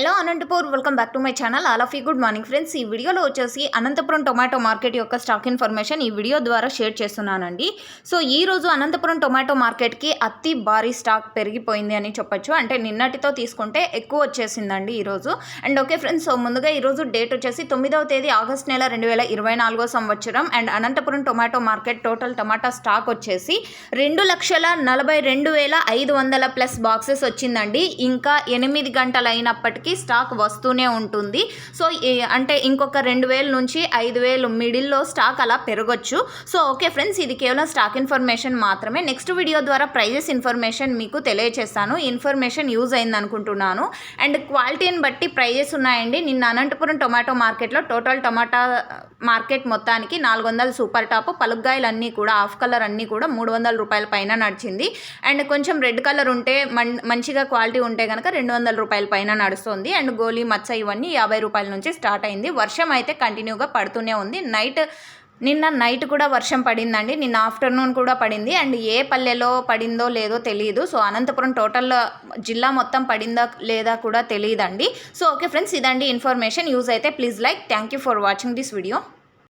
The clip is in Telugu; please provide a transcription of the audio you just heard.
Hello Anantapur welcome back to my channel all of you good morning friends ఈ వీడియోలో వచ్చేసి అనంతపురం టొమాటో మార్కెట్ యొక్క స్టాక్ ఇన్ఫర్మేషన్ ఈ వీడియో ద్వారా షేర్ చేస్తున్నానండి. సో ఈ రోజు అనంతపురం టొమాటో మార్కెట్కి అతి భారీ స్టాక్ పెరిగిపోయింది అని చెప్పొచ్చు. అంటే నిన్నటితో తీసుకుంటే ఎక్కువ వచ్చేసిందండి ఈరోజు అండ్ ఓకే ఫ్రెండ్స్ సో ముందుగా ఈరోజు డేట్ వచ్చేసి తొమ్మిదవ తేదీ ఆగస్ట్ నెల రెండు వేల ఇరవై నాలుగో సంవత్సరం. And Anantapuram tomato market total tomato stock వచ్చేసి రెండు లక్షల నలభై రెండు వేల ఐదు వందల ప్లస్ బాక్సెస్ వచ్చిందండి. ఇంకా ఎనిమిది గంటలైనప్పటికీ అయినప్పటికీ స్టాక్ వస్తూనే ఉంటుంది. సో అంటే ఇంకొక రెండు వేల నుంచి ఐదు వేలు మిడిల్లో స్టాక్ అలా పెరగొచ్చు. సో ఓకే ఫ్రెండ్స్ ఇది కేవలం స్టాక్ ఇన్ఫర్మేషన్ మాత్రమే. నెక్స్ట్ వీడియో ద్వారా ప్రైజెస్ ఇన్ఫర్మేషన్ మీకు తెలియచేస్తాను. ఇన్ఫర్మేషన్ యూజ్ అయింది అనుకుంటున్నాను. అండ్ క్వాలిటీని బట్టి ప్రైజెస్ ఉన్నాయండి. నిన్న అనంతపురం టొమాటో మార్కెట్లో టోటల్ టొమాటా మార్కెట్ మొత్తానికి నాలుగు వందల సూపర్ టాప్ పలుగ్గాయలు అన్నీ కూడా ఆఫ్ కలర్ అన్నీ కూడా మూడు వందల రూపాయల పైన నడిచింది. అండ్ కొంచెం రెడ్ కలర్ ఉంటే మన్ మంచిగా క్వాలిటీ ఉంటే కనుక రెండు వందల రూపాయల పైన నడుస్తుంది. ఉంది. అండ్ గోలీ మచ్చ ఇవన్నీ యాభై రూపాయల నుంచి స్టార్ట్ అయింది. వర్షం అయితే కంటిన్యూగా పడుతూనే ఉంది. నైట్ నిన్న నైట్ కూడా వర్షం పడిందండి. నిన్న ఆఫ్టర్నూన్ కూడా పడింది. అండ్ ఏ పల్లెలో పడిందో లేదో తెలియదు సో అనంతపురం టోటల్ జిల్లా మొత్తం పడిందా లేదా కూడా తెలియదండి సో ఓకే ఫ్రెండ్స్ ఇదండి ఇన్ఫర్మేషన్. యూజ్ అయితే please like. Thank you for watching this video.